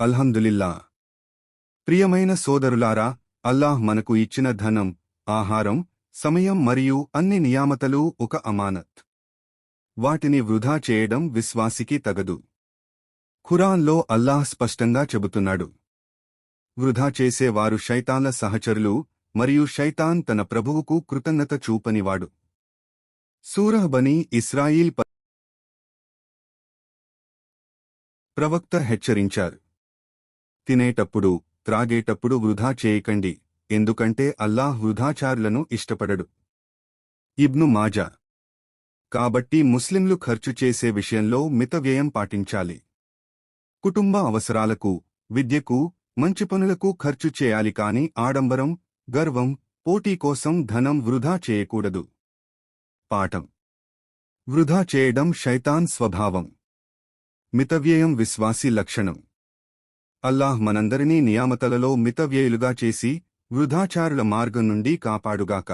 అల్హందులిల్లా ప్రియమైన సోదరులారా అల్లాహ్ మనకు ఇచ్చిన ధనం ఆహారం సమయం మరియు అన్ని నియామతలు ఒక అమానత్. వాటిని వృధా చేయడం విశ్వాసికి తగదు. ఖురాన్లో అల్లాహ్ స్పష్టంగా చెబుతున్నాడు. వృధా చేసేవారు శైతాన్ల సహచరులు మరియు శైతాన్ తన ప్రభువుకు కృతజ్ఞత చూపనివాడు. సూరహ్ ఇస్రాయిల్ ప్రవక్త హెచ్చరించారు. తినేటప్పుడు త్రాగేటప్పుడు వృధా చేయకండి ఎందుకంటే అల్లాహ్ వృధాచారులను ఇష్టపడడు. ఇబ్ను మాజా. కాబట్టి ముస్లింలు ఖర్చు చేసే విషయంలో మితవ్యయం పాటించాలి. కుటుంబ అవసరాలకు విద్యకు మంచి పనులకు ఖర్చు చేయాలి కాని ఆడంబరం గర్వం పోటీ కోసం ధనం వృధా చేయకూడదు. పాఠం. వృధా చేయడం శైతాన్ స్వభావం. మితవ్యయం విశ్వాసి లక్షణం. అల్లాహ్ మనందరినీ నియామతలలో మితవ్యయులుగా చేసి వృధాచారుల మార్గం నుండి కాపాడుగాక.